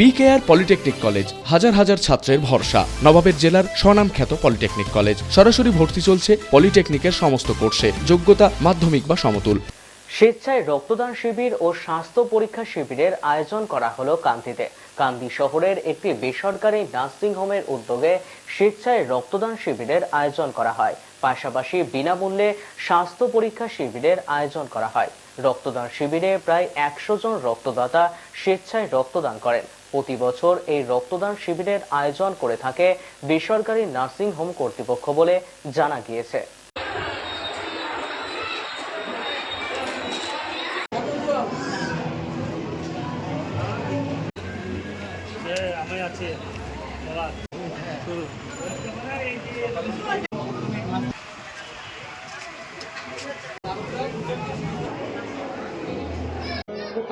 BKR polytechnic college হাজার হাজার ছাত্রের ভরসা। নবাবের জেলার স্বনামখ্যাত পলিটেকনিক কলেজ সরাসরি ভর্তি চলছে পলিটেকনিকের সমস্ত কোর্সে। যোগ্যতা মাধ্যমিক বা সমতুল। স্বেচ্ছায় রক্তদান শিবির ও স্বাস্থ্য পরীক্ষা শিবিরের আয়োজন করা হলো কান্দিতে। কান্দি শহরের একটি বেসরকারি নার্সিং হোমের উদ্যোগে স্বেচ্ছায় রক্তদান শিবিরের আয়োজন করা হয়। পাশাপাশি বিনামূল্যে স্বাস্থ্য পরীক্ষা শিবিরের আয়োজন করা হয়। রক্তদান শিবিরে প্রায় একশো জন রক্তদাতা স্বেচ্ছায় রক্তদান করেন। প্রতি বছর এই রক্তদান শিবিরের আয়োজন করে থাকে বেসরকারি নার্সিং হোম কর্তৃপক্ষ বলে জানা গিয়েছে।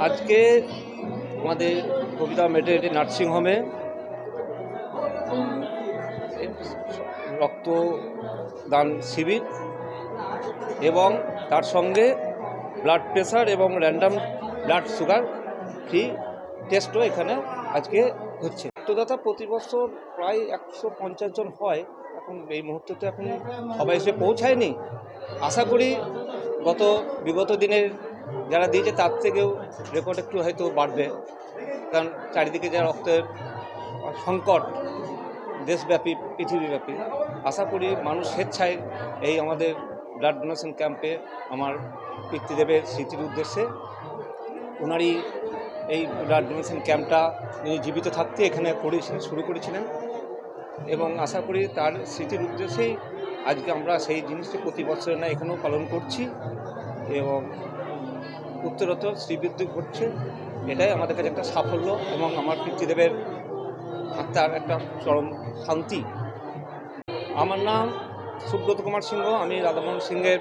আজকে আমাদের কবিতা মেটারিটি নার্সিংহোমে। রক্তদান শিবির এবং তার সঙ্গে ব্লাড প্রেশার এবং র্যান্ডাম ব্লাড সুগার ফ্রি টেস্টও এখানে আজকে হচ্ছে। রক্তদাতা প্রতি বছর প্রায় একশো পঞ্চাশ জন হয়। এখন এই মুহূর্তে তো এখন সবাই এসে পৌঁছায়নি। আশা করি গত বিগত দিনের যারা দিয়েছে তার থেকেও রেকর্ড একটু হয়তো বাড়বে। কারণ চারিদিকে যা রক্তের সংকট, দেশব্যাপী, পৃথিবীব্যাপী, আশা করি মানুষ স্বেচ্ছায় এই আমাদের ব্লাড ডোনেশন ক্যাম্পে আমার পিতৃদেবের স্মৃতির উদ্দেশ্যে ওনারই এই ব্লাড ডোনেশন ক্যাম্পটা উনি জীবিত থাকতে এখানে করেছিলেন শুরু করেছিলেন এবং আশা করি তার স্মৃতির উদ্দেশ্যেই আজকে আমরা সেই জিনিসটি প্রতি বছর না এখানেও পালন করছি এবং উত্তরোত্তর শ্রীবৃদ্ধি ঘটছে। এটাই আমাদের কাছে একটা সাফল্য এবং আমার পিতৃদেবের আত্মার একটা চরম শান্তি। আমার নাম সুব্রত কুমার সিংহ, আমি রাধামোহন সিংহের